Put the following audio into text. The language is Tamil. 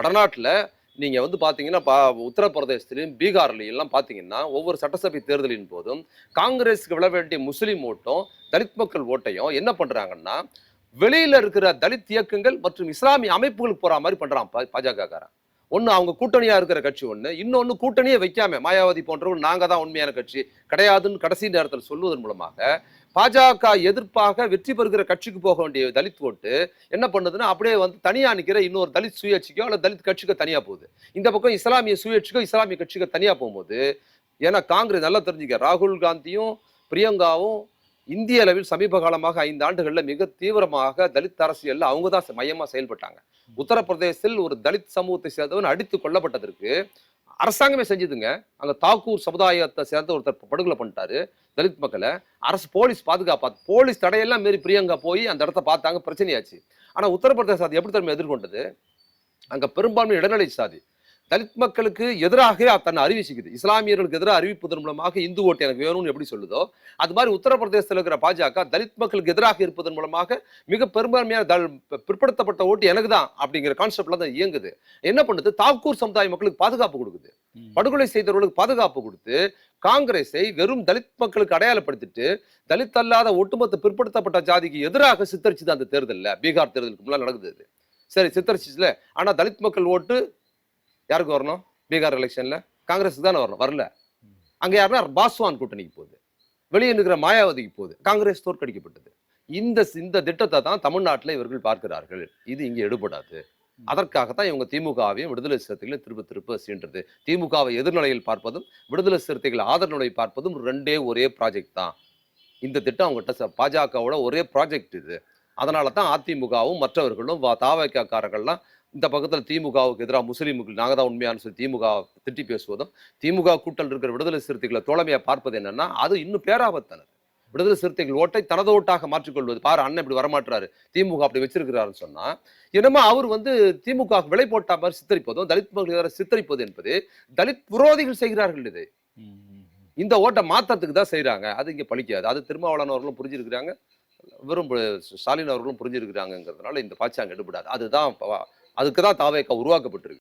வடநாட்டில் நீங்கள் வந்து பார்த்தீங்கன்னா பா உத்தரப்பிரதேசத்திலையும் பீகார்லேயும் எல்லாம் பார்த்தீங்கன்னா ஒவ்வொரு சட்டசபை தேர்தலின் போதும் காங்கிரஸுக்கு விழ வேண்டிய முஸ்லீம் ஓட்டும் தலித் மக்கள் ஓட்டையும் என்ன பண்ணுறாங்கன்னா வெளியில் இருக்கிற தலித் இயக்கங்கள் மற்றும் இஸ்லாமிய அமைப்புகளுக்கு போகிற மாதிரி பண்ணுறான் பாஜக காரன் அவங்க கூட்டணியாக இருக்கிற கட்சி ஒன்று இன்னொன்று கூட்டணியே வைக்காம மாயாவதி போன்றவர்கள் நாங்கள் தான் உண்மையான கட்சி கிடையாதுன்னு கடைசி நேரத்தில் சொல்வதன் மூலமாக பாஜக எதிர்ப்பாக வெற்றி பெறுகிற கட்சிக்கு போக வேண்டிய தலித் ஓட்டு என்ன பண்ணுதுன்னா அப்படியே வந்து தனியா நிக்கிற இன்னொரு தலித் சுயேட்சிக்கோ அல்லது தலித் கட்சிக்கோ தனியா போகுது. இந்த பக்கம் இஸ்லாமிய சுயேட்சிக்கோ இஸ்லாமிய கட்சிக்கோ தனியா போகும்போது ஏன்னா காங்கிரஸ் நல்லா தெரிஞ்சுக்க ராகுல் காந்தியும் பிரியங்காவும் இந்திய அளவில் சமீப காலமாக ஐந்து ஆண்டுகள்ல மிக தீவிரமாக தலித் அரசியல்ல அவங்க தான் மையமா செயல்பட்டாங்க. உத்தரப்பிரதேசத்தில் ஒரு தலித் சமூகத்தை சேர்ந்தவன் அடித்து கொல்லப்பட்டதற்கு அரசாங்கமே செஞ்சதுங்க. அங்க தாக்கூர் சமுதாயத்தை சேர்ந்த ஒருத்தர் படுகொலை பண்ணிட்டாரு தலித் மக்களை. அரசு போலீஸ் பாதுகாப்பா போலீஸ் தடையெல்லாம் மீறி பிரியங்கா போய் அந்த இடத்த பார்த்தாங்க பிரச்சனையாச்சு. ஆனா உத்தரப்பிரதேச சாதி எப்படி தன்மை எதிர்கொண்டது? அங்க பெரும்பான்மை இடைநிலை சாதி. தலித் மக்களுக்கு எதிராக தன்னை அறிவிச்சுக்குது. இஸ்லாமியர்களுக்கு எதிராக அறிவிப்பதன் மூலமாக இந்து ஓட்டு எனக்கு வேணும்னு எப்படி சொல்லுதோ அது மாதிரி உத்தரப்பிரதேசத்தில் இருக்கிற பாஜக தலித் மக்களுக்கு எதிராக இருப்பதன் மூலமாக மிக பெரும்பான்மையான தல் பிற்படுத்தப்பட்ட ஓட்டு எனக்கு தான் அப்படிங்கிற கான்செப்ட்ல தான் இயங்குது. என்ன பண்ணுது? தாக்கூர் சமுதாய மக்களுக்கு பாதுகாப்பு கொடுக்குது. படுகொலை செய்தவர்களுக்கு பாதுகாப்பு கொடுத்து காங்கிரஸை வெறும் தலித் மக்களுக்கு அடையாளப்படுத்திட்டு தலித் அல்லாத ஒட்டுமொத்த பிற்படுத்தப்பட்ட ஜாதிக்கு எதிராக சித்தரிச்சுது அந்த தேர்தலில். பீகார் தேர்தலுக்கு முன்னாடி நடக்குது. சரி சித்தரிச்சுல ஆனா தலித் மக்கள் ஓட்டு யாருக்கு வரணும்? பீகார் எலெக்ஷன்ல காங்கிரஸுக்கு தானே வரணும். வரல. அங்க யாருன்னா பாஸ்வான் கூட்டணிக்கு போகுது. வெளியே இருக்கிற மாயாவதிக்கு போகுது. காங்கிரஸ் தோற்கடிக்கப்பட்டது. இந்த இந்த திட்டத்தை தான் தமிழ்நாட்டில் இவர்கள் பார்க்கிறார்கள். இது இங்கே எடுபடாது. அதற்காகத்தான் இவங்க திமுகவையும் விடுதலை சிறுத்தைகளை திரும்ப திரும்ப சீன்றது. திமுகவை எதிர்நிலையில் பார்ப்பதும் விடுதலை சிறுத்தைகள் ஆதரநிலை பார்ப்பதும் ரெண்டே ஒரே ப்ராஜெக்ட் தான். இந்த திட்டம் அவங்ககிட்ட பாஜகவோட ஒரே ப்ராஜெக்ட் இது. அதனால தான் அதிமுகவும் மற்றவர்களும் தாவக்காரர்கள்லாம் இந்த பக்கத்தில் திமுகவுக்கு எதிராக முஸ்லீமுக்கு நாங்கள் தான் உண்மையானு சொல்லி திமுக திட்டி பேசுவதும் திமுக கூட்டல் இருக்கிற விடுதலை சிறுத்தைகளை தோழமையாக பார்ப்பது என்னன்னா அது இன்னும் பேராபத்தானது. விடுதலை சிறுத்தைகள் ஓட்டை தனது ஓட்டாக மாற்றிக்கொள்வது. பாரு அண்ணன் இப்படி வரமாட்டாரு திமுக அப்படி வச்சிருக்கிறாருன்னு சொன்னா என்னமோ அவர் வந்து திமுக விலை போட்டா மாதிரி சித்தரிப்பதும் தலித் மக்கள் எதிராக சித்தரிப்பது என்பது தலித் விரோதிகள் செய்கிறார்கள் இது. இந்த ஓட்டை மாத்தத்துக்கு தான் செய்றாங்க. அது இங்க பலிக்காது அது திருமாவளவன் அவர்களும் புரிஞ்சிருக்கிறாங்க. வெறும் ஸ்டாலின் அவர்களும் புரிஞ்சிருக்கிறாங்கிறதுனால இந்த பாய்ச்சி எடுபடாது. அதுதான் அதுக்கு தான் தாவேக்கா உருவாக்கப்பட்டிருக்கு.